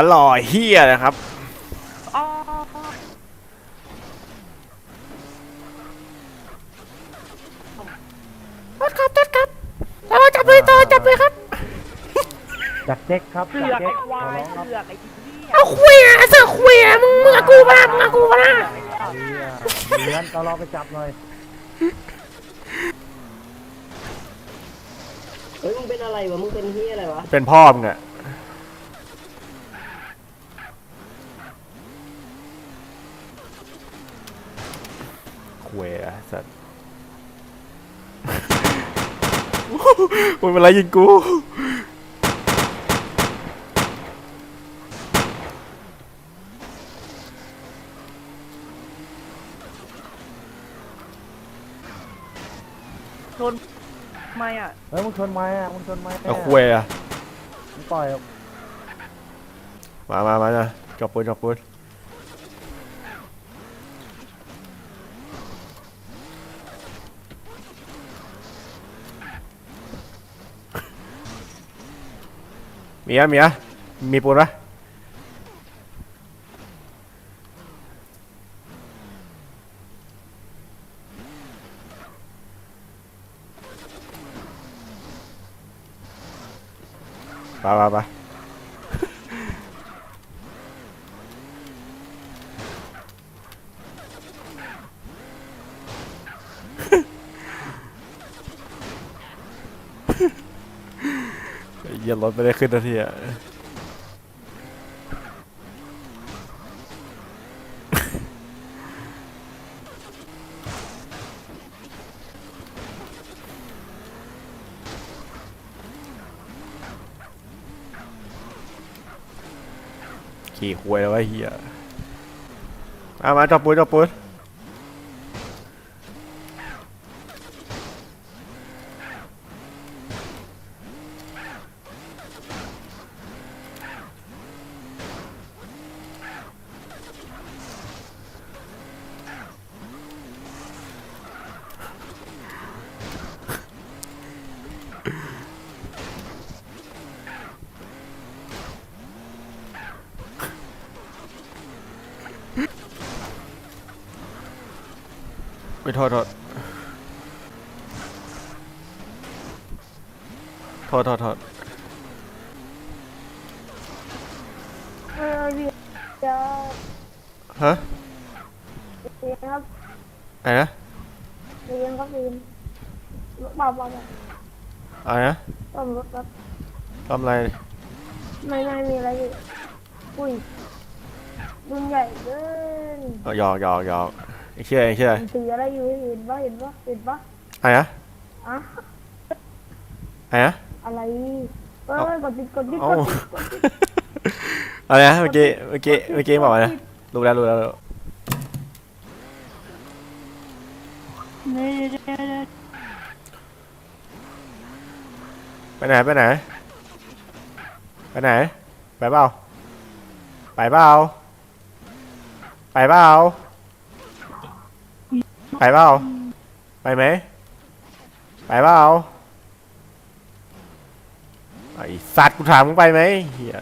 อร่อยเฮียนะครับอ๋อตัดครับตัดครับแล้วจับเลยต่อจับเลยครับ จากเจ๊กครับเสืจากอกเจ๊ไอ้กควาขอยร้องครับเสือกไอ้ที่เนี่ยเอาคุยอะเสือกคุยอะมึงมึงกับกูปะล่ะมึงกับกูปะล่ะเลี้ยนเรารอไปจับหน่อยเฮ้ยมึงเป็นอะไรวะ มึงเป็นเฮียอะไรวะ เป็นพ่อมึงอะ คุยอะสัตว์มึงเป็นไรยิงกู ชนทำไมอะ เฮ้ยมึงชนไม้อะมึงชนไม้ะเอาคุยอะมึงปล่อย มามามานะจับปืนจับปืน มีอะมีอะมีปูนปะไปไปไป เหี้ย็นรถไม่ได้ขึ้นนาทีอะขี่ควยแล้ววะเฮียมามาจับปืนจับปื ไม่โทษโทษโทษโทษโทษเออเดี๋ยวเดี๋ยวฮะเรียนครับอะไรนะเรียนครับเรียนรถบัสบัสอะไรนะต้มรถบัสทำอะไร ไม่ไม่มีอะไรอยู่อุ้ย ดุนใหญ่เกินเอาหยอกหยอกหยอกไอ้เชื่อไอ้เชื่อมันถืออะไรอยู่เห็นปะเห็นปะเห็นปะอะไรนะอะอะไรนะ อะไรเออกดติดกดติดกเอ้า ดติดกดติดอะไรนะเมื่อกี้เมื่อกี้เมื่อกี้บอกว่านะรู้แล้วรู้แล้วรู้นี่ไปไหนไปไหนไปไหนไปเปล่าไปเปล่า ไปเปล่าไปเปล่าไปไหมไปเปล่าไอสัตว์กูถามมึงไปไหมเฮีย